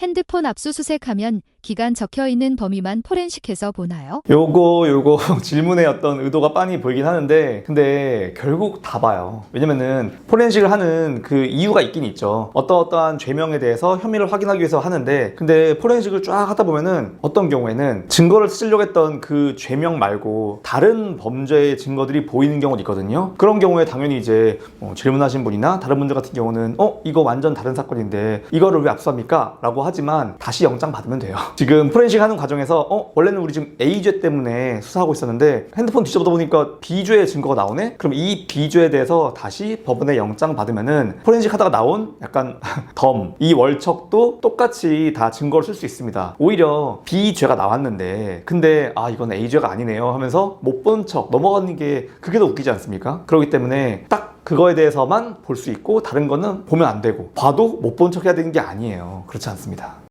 핸드폰 압수수색하면 기간 적혀 있는 범위만 포렌식해서 보나요? 요거 요거 질문에 어떤 의도가 빤히 보이긴 하는데 근데 결국 다 봐요 왜냐면은 포렌식을 하는 그 이유가 있긴 있죠 어떠어떠한 죄명에 대해서 혐의를 확인하기 위해서 하는데 근데 포렌식을 쫙 하다 보면은 어떤 경우에는 증거를 쓰려고 했던 그 죄명 말고 다른 범죄의 증거들이 보이는 경우도 있거든요 그런 경우에 당연히 이제 뭐 질문하신 분이나 다른 분들 같은 경우는 어 이거 완전 다른 사건인데 이거를 왜 압수합니까? 라고 하지만 다시 영장 받으면 돼요 지금 포렌식 하는 과정에서 어 원래는 우리 지금 A죄 때문에 수사하고 있었는데 핸드폰 뒤져보다 보니까 B죄의 증거가 나오네? 그럼 이 B죄에 대해서 다시 법원에 영장 받으면은 포렌식 하다가 나온 약간 덤, 이 월척도 똑같이 다 증거를 쓸 수 있습니다. 오히려 B죄가 나왔는데 근데 아 이건 A죄가 아니네요 하면서 못 본 척 넘어가는 게 그게 더 웃기지 않습니까? 그렇기 때문에 딱 그거에 대해서만 볼 수 있고 다른 거는 보면 안 되고 봐도 못 본 척 해야 되는 게 아니에요. 그렇지 않습니다.